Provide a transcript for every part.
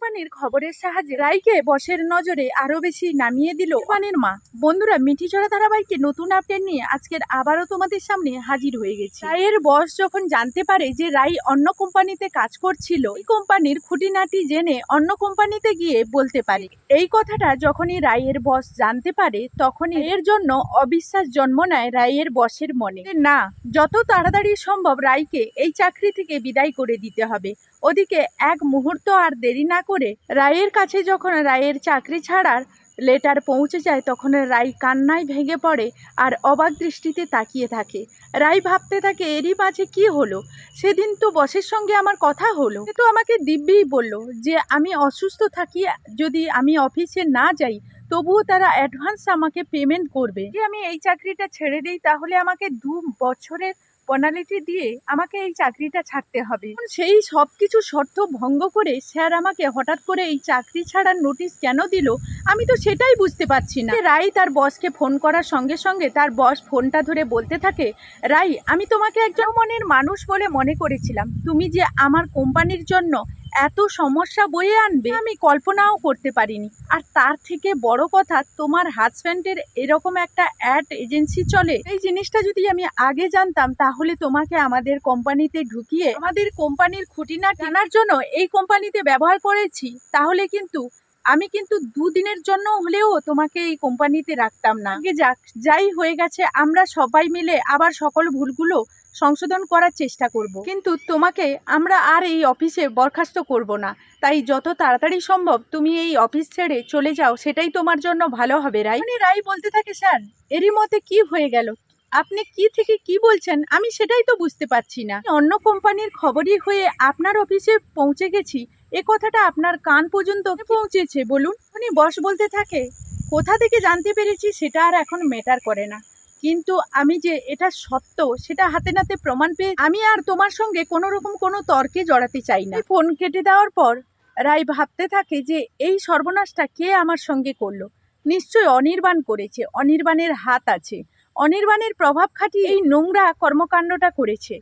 কোম্পানির খবরের সাহায্যে রাইকে বসের নজরে আরও বেশি নামিয়ে দিল কোম্পানির মা। বন্ধুরা মিঠিচড়া ধারাবাহিকে নতুন আপডেট নিয়ে আজকের আবারও তোমাদের সামনে হাজির হয়ে গেছে। রায়ের বস যখন জানতে পারে যে রাই অন্য কোম্পানিতে কাজ করছিল, এই কোম্পানির খুঁটিনাটি জেনে অন্য কোম্পানিতে গিয়ে বলতে পারে। এই কথাটা যখনই রায়ের বস জানতে পারে, তখনই এর জন্য অবিশ্বাস জন্ম নেয় রায়ের বসের মনে। না, যত তাড়াতাড়ি সম্ভব রায়কে এই চাকরি থেকে বিদায় করে দিতে হবে। ওদিকে এক মুহূর্ত আর দেরি না করে রায়ের কাছে যখন রায়ের চাকরি ছাড়ার লেটার পৌঁছে যায়, তখন রাই কান্নায় ভেঙে পড়ে আর অবাক দৃষ্টিতে তাকিয়ে থাকে। রাই ভাবতে থাকে, এরই মাঝে কি হলো? সেদিন তো বসের সঙ্গে আমার কথা হলো। তো আমাকে দিব্যিই বলল যে, আমি অসুস্থ থাকি, যদি আমি অফিসে না যাই, তবুও তারা অ্যাডভান্স আমাকে পেমেন্ট করবে। যে আমি এই চাকরিটা ছেড়ে দিই, তাহলে আমাকে দু বছরের পেনাল্টি দিয়ে আমাকে এই চাকরিটা ছাড়তে হবে। সেই সব কিছু শর্ত ভঙ্গ করে স্যার আমাকে হঠাৎ করে এই চাকরি ছাড়ার নোটিশ কেন দিল, আমি তো সেটাই বুঝতে পারছি না। রাই তার বসকে ফোন করার সঙ্গে সঙ্গে তার বস ফোনটা ধরে বলতে থাকে, রাই, আমি তোমাকে একজন মনের মানুষ বলে মনে করেছিলাম। তুমি যে আমার কোম্পানির জন্য এত সমস্যা বয়ে আনবে, আমি কল্পনাও করতে পারিনি। আর তার থেকে বড় কথা, তোমার হাজব্যান্ডের এরকম একটা অ্যাড এজেন্সি চলে। এই জিনিসটা যদি আমি আগে জানতাম, তাহলে তোমাকে আমাদের কোম্পানিতে ঢুকিয়ে, আমাদের কোম্পানির খুঁটিনা জানার জন্য এই কোম্পানিতে ব্যবহার করেছি। তাহলে কিন্তু, আমি কিন্তু দুদিনের জন্য হলেও তোমাকে এই কোম্পানিতে রাখতাম না। যাক, যাই হয়ে গেছে, আমরা সবাই মিলে আবার সকল ভুলগুলো সংশোধন করার চেষ্টা করব। কিন্তু তোমাকে আমরা আর এই অফিসে বরখাস্ত করব না। তাই যত তাড়াতাড়ি সম্ভব তুমি এই অফিস ছেড়ে চলে যাও, সেটাই তোমার জন্য ভালো হবে, রাই। মানে রাই বলতে থাকে, স্যার, এরই মধ্যে কি হয়ে গেল? আপনি কি থেকে কি বলছেন? আমি সেটাই তো বুঝতে পারছি না। অন্য কোম্পানির খবরই হয়ে আপনার অফিসে পৌঁছে গেছি। এ কথাটা আপনার কান পর্যন্ত পৌঁছেছে, বলুন? উনি বস বলতে থাকে, কোথা থেকে জানতে পেরেছি সেটা আর এখন ম্যাটার করে না। কিন্তু আমি যে এটা সত্য, সেটা হাতে নাতে প্রমাণ পেয়ে আমি আর তোমার সঙ্গে কোনো রকম কোনো তর্কে জড়াতে চাই না। ফোন কেটে দেওয়ার পর রাই ভাবতে থাকে যে এই সর্বনাশটা কে আমার সঙ্গে করল। নিশ্চয় অনির্বাণ করেছে, অনির্বাণের হাত আছে। অনির্বাণের প্রভাব খাটিয়ে এই নোংরা কর্মকাণ্ডটা করেছে।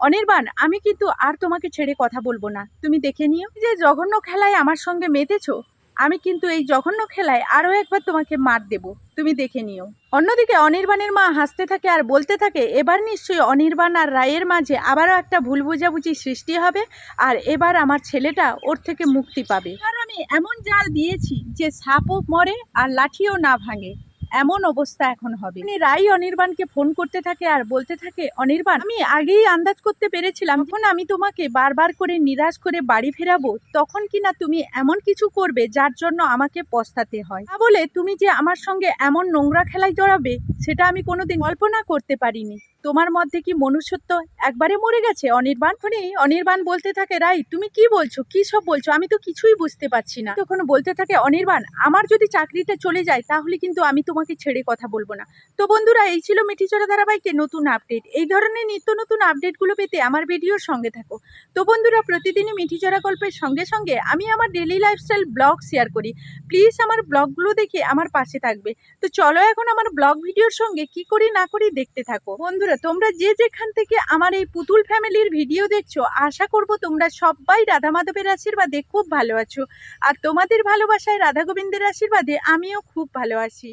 অনির্বাণ, আমি কিন্তু আর তোমাকে ছেড়ে কথা বলব না। তুমি দেখে নিও যে জঘন্য খেলায় আমার সঙ্গে মেতেছো। আমি কিন্তু এই জঘন্য খেলায় আরও একবার তোমাকে মার দেব। তুমি দেখে নিও। অন্যদিকে অনির্বাণের মা হাসতে থাকে আর বলতে থাকে, এবার নিশ্চয়ই অনির্বাণ আর রায়ের মাঝে আবারও একটা ভুল বোঝাবুঝি সৃষ্টি হবে আর এবার আমার ছেলেটা ওর থেকে মুক্তি পাবে। আর আমি এমন জাল দিয়েছি যে সাপও মরে আর লাঠিও না ভাঙে। এমন অবস্থা এখন হবে। উনি রাই অনির্বাণকে ফোন করতে থাকে আর বলতে থাকে, অনির্বাণ, আমি আগেই আন্দাজ করতে পেরেছিলাম, যখন আমি তোমাকে বারবার করে নিরাশ করে বাড়ি ফেরাবো, তখন কি না তুমি এমন কিছু করবে যার জন্য আমাকে পস্তাতে হয়। তা বলে তুমি যে আমার সঙ্গে এমন নোংরা খেলায় জড়াবে, সেটা আমি কোনোদিন কল্পনা করতে পারিনি। তোমার মধ্যে কি মনুষ্যত্ব একবারে মরে গেছে? অনির্বাণ মানে অনির্বাণ বলতে থাকে, রাই, তুমি কি বলছো? কি সব বলছো? আমি তো কিছুই বুঝতে পারছি না। তখন বলতে থাকে, অনির্বাণ, আমার যদি চাকরিটা চলে যায়, তাহলে কিন্তু আমি তোমাকে ছেড়ে কথা বলব না। তো বন্ধুরা, এই ছিল মিঠিচড়া ধারাবাহিকে নতুন আপডেট এই ধরনের নিত্য নতুন আপডেটগুলো পেতে আমার ভিডিওর সঙ্গে থাকো। তো বন্ধুরা, প্রতিদিনই মিঠিচড়া গল্পের সঙ্গে সঙ্গে আমি আমার ডেলি লাইফস্টাইল ব্লগ শেয়ার করি। প্লিজ আমার ব্লগগুলো দেখে আমার পাশে থাকবে। তো চলো এখন আমার ব্লগ ভিডিওর সঙ্গে কি করি না করি দেখতে থাকো। বন্ধুরা তোমরা যে যেখান থেকে আমার এই পুতুল ফ্যামিলির ভিডিও দেখছ, আশা করব তোমরা সবাই রাধা মাধবের আশীর্বাদে খুব ভালো আছো। আর তোমাদের ভালোবাসায় রাধা গোবিন্দের আশীর্বাদে আমিও খুব ভালো আছি।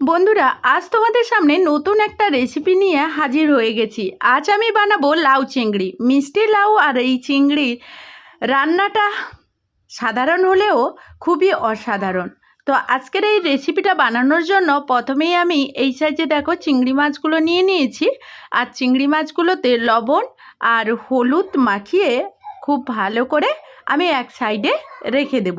বন্ধুরা, আজ তোমাদের সামনে নতুন একটা রেসিপি নিয়ে হাজির হয়ে গেছি। আজ আমি বানাবো লাউ চিংড়ি। মিষ্টি লাউ আর এই চিংড়ি রান্নাটা সাধারণ হলেও খুবই অসাধারণ। তো আজকের এই রেসিপিটা বানানোর জন্য প্রথমেই আমি এই সাইজে দেখো চিংড়ি মাছগুলো নিয়ে নিয়েছি। আর চিংড়ি মাছগুলোতে লবণ আর হলুদ মাখিয়ে খুব ভালো করে আমি এক সাইডে রেখে দেব।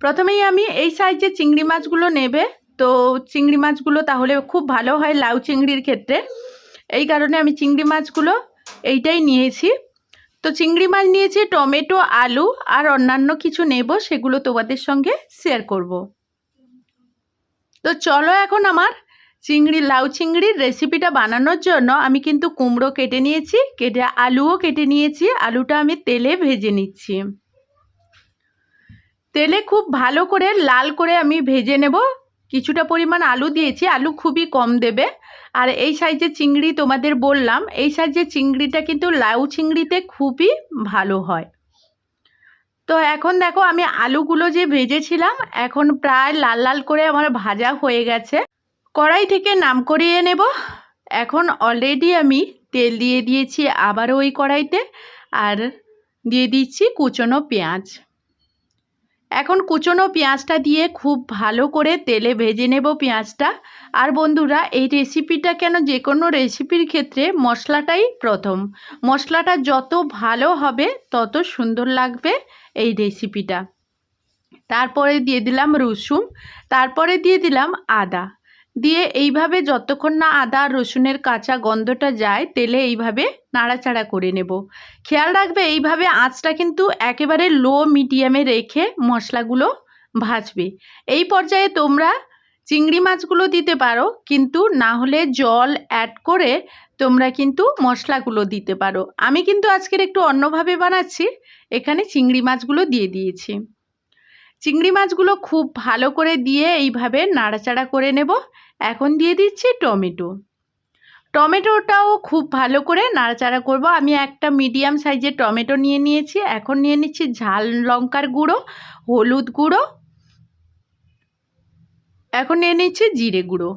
প্রথমেই আমি এই সাইজে চিংড়ি মাছগুলো নেবে। তো চিংড়ি মাছগুলো তাহলে খুব ভালো হয় লাউ চিংড়ির ক্ষেত্রে। এই কারণে আমি চিংড়ি মাছগুলো এইটাই নিয়েছি। তো চিংড়ি মাছ নিয়েছি, টমেটো, আলু আর অন্যান্য কিছু নেব, সেগুলো তোমাদের সঙ্গে শেয়ার করব। তো চলো এখন আমার চিংড়ি, লাউ চিংড়ির রেসিপিটা বানানোর জন্য আমি কিন্তু কুমড়ো কেটে নিয়েছি, কেটে আলুও কেটে নিয়েছি, আলুটা আমি তেলে ভেজে নিচ্ছি। তেলে খুব ভালো করে, লাল করে আমি ভেজে নেব কিছুটা পরিমাণ আলু দিয়েছি, আলু খুবই কম দেবে। আর এই সাইজের চিংড়ি তোমাদের বললাম, এই সাইজের চিংড়িটা কিন্তু লাউ চিংড়িতে খুবই ভালো হয়। তো এখন দেখো আমি আলুগুলো যে ভেজেছিলাম, এখন প্রায় লাল লাল করে আমার ভাজা হয়ে গেছে। কড়াই থেকে নাম করিয়ে নেব। এখন অলরেডি আমি তেল দিয়ে দিয়েছি আবার ওই কড়াইতে। আর দিয়ে দিচ্ছি কুচনো পেঁয়াজ। এখন কুচনো পেঁয়াজটা দিয়ে খুব ভালো করে তেলে ভেজে নেব পেঁয়াজটা। আর বন্ধুরা, এই রেসিপিটা কেন যে কোনো রেসিপির ক্ষেত্রে মশলাটাই প্রথম। মশলাটা যত ভালো হবে, তত সুন্দর লাগবে এই রেসিপিটা তারপরে দিয়ে দিলাম রসুন, তারপরে দিয়ে দিলাম আদা। দিয়ে এইভাবে যতক্ষণ না আদা রসুনের কাঁচা গন্ধটা যায়, তেলে এইভাবে নাড়াচাড়া করে নেব। খেয়াল রাখবে, এইভাবে আঁচটা কিন্তু একেবারে লো মিডিয়ামে রেখে মশলাগুলো ভাজবে। এই পর্যায়ে তোমরা চিংড়ি মাছগুলো দিতে পারো, কিন্তু না হলে জল অ্যাড করে তোমরা কিন্তু মশলাগুলো দিতে পারো। আমি কিন্তু আজকের একটু অন্যভাবে বানাচ্ছি, এখানে চিংড়ি মাছগুলো দিয়ে দিয়েছি। চিংড়ি মাছগুলো খুব ভালো করে দিয়ে এইভাবে নাড়াচাড়া করে নেব। এখন দিয়ে দিচ্ছি টমেটো। টমেটোটাও খুব ভালো করে নাড়াচাড়া করব। আমি একটা মিডিয়াম সাইজের টমেটো নিয়ে নিয়েছি। এখন নিয়ে নিচ্ছি ঝাল লঙ্কার গুঁড়ো, হলুদ গুঁড়ো। এখন নিয়ে নিচ্ছি জিরে গুঁড়ো।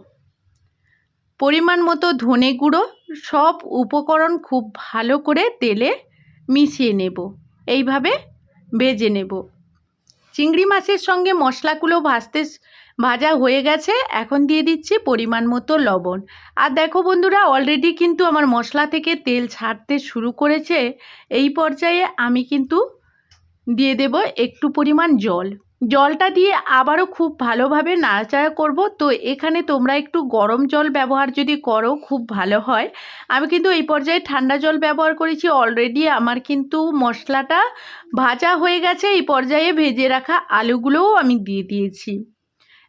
পরিমাণ মতো ধনে গুঁড়ো। সব উপকরণ খুব ভালো করে তেলে মিশিয়ে নেব। এইভাবে ভেজে নেব। চিংড়ি মাছের সঙ্গে মশলাগুলো ভাজতে ভাজা হয়ে গেছে। এখন দিয়ে দিচ্ছি পরিমাণ মতো লবণ। আর দেখো বন্ধুরা অলরেডি কিন্তু আমার মশলা থেকে তেল ছাড়তে শুরু করেছে। এই পর্যায়ে আমি কিন্তু দিয়ে দেব একটু পরিমাণ জল। জলটা দিয়ে আবারও খুব ভালোভাবে নাড়াচাড়া করব। তো এখানে তোমরা একটু গরম জল ব্যবহার যদি করো, খুব ভালো হয়। আমি কিন্তু এই পর্যায়ে ঠান্ডা জল ব্যবহার করেছি। অলরেডি আমার কিন্তু মশলাটা ভাজা হয়ে গেছে। এই পর্যায়ে ভেজে রাখা আলুগুলোও আমি দিয়ে দিয়েছি।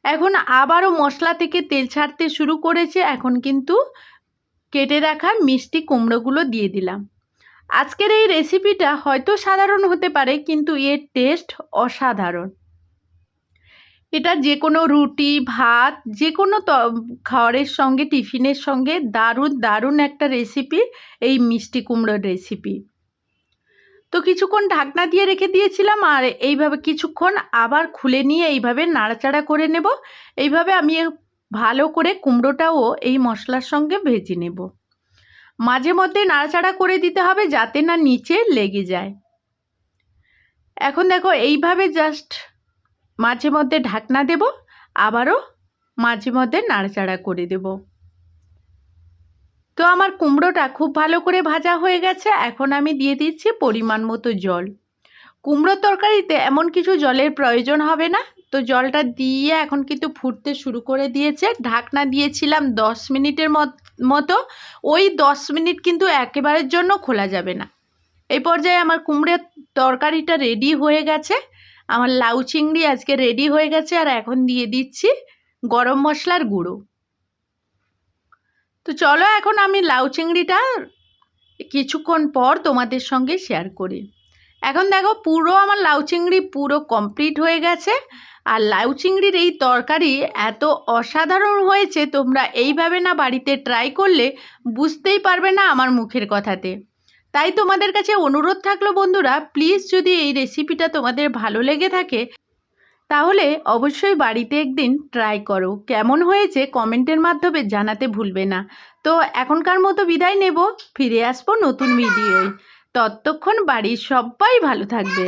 এখন আবারও মশলা থেকে তেল ছাড়তে শুরু করেছে। এখন কিন্তু কেটে রাখা মিষ্টি কুমড়োগুলো দিয়ে দিলাম। আজকের এই রেসিপিটা হয়তো সাধারণ হতে পারে, কিন্তু এর টেস্ট অসাধারণ। এটা যে কোনো রুটি, ভাত যে কোনো খাওয়ারের সঙ্গে, টিফিনের সঙ্গে দারুণ দারুণ একটা রেসিপি এই মিষ্টি কুমড়োর রেসিপি তো কিছুক্ষণ ঢাকনা দিয়ে রেখে দিয়েছিলাম আর এইভাবে কিছুক্ষণ আবার খুলে নিয়ে এইভাবে নাড়াচাড়া করে নেব। এইভাবে আমি ভালো করে কুমড়োটাও এই মশলার সঙ্গে ভেজে নেব। মাঝে মধ্যে নাড়াচাড়া করে দিতে হবে যাতে না নিচে লেগে যায়। এখন দেখো এইভাবে জাস্ট মাঝে মধ্যে ঢাকনা দেব, আবারও মাঝে মধ্যে নাড়াচাড়া করে দেব। তো আমার কুমড়োটা খুব ভালো করে ভাজা হয়ে গেছে, এখন আমি দিয়ে দিচ্ছি পরিমাণ মতো জল। কুমড়োর তরকারিতে এমন কিছু জলের প্রয়োজন হবে না, তো জলটা দিয়ে এখন কিন্তু ফুটতে শুরু করে দিয়েছে। ঢাকনা দিয়েছিলাম দশ মিনিটের মতো, ওই দশ মিনিট কিন্তু একেবারের জন্য খোলা যাবে না। এই পর্যায়ে আমার কুমড়োর তরকারিটা রেডি হয়ে গেছে। আমার লাউ চিংড়ি আজকে রেডি হয়ে গেছে আর এখন দিয়ে দিচ্ছি গরম মশলার গুঁড়ো। তো চলো এখন আমি লাউ চিংড়িটা কিছুক্ষণ পর তোমাদের সঙ্গে শেয়ার করি। এখন দেখো পুরো আমার লাউ চিংড়ি পুরো কমপ্লিট হয়ে গেছে আর লাউ চিংড়ির এই তরকারি এত অসাধারণ হয়েছে তোমরা এইভাবে না বাড়িতে ট্রাই করলে বুঝতেই পারবে না আমার মুখের কথাতে। তাই তোমাদের কাছে অনুরোধ থাকল, বন্ধুরা প্লিজ যদি এই রেসিপিটা তোমাদের ভালো লেগে থাকে, তাহলে অবশ্যই বাড়িতে একদিন ট্রাই করো। কেমন হয়েছে কমেন্টের মাধ্যমে জানাতে ভুলবে না। তো এখনকার মতো বিদায় নেব, ফিরে আসব নতুন ভিডিওয় ততক্ষণ বাড়ির সবাই ভালো থাকবে।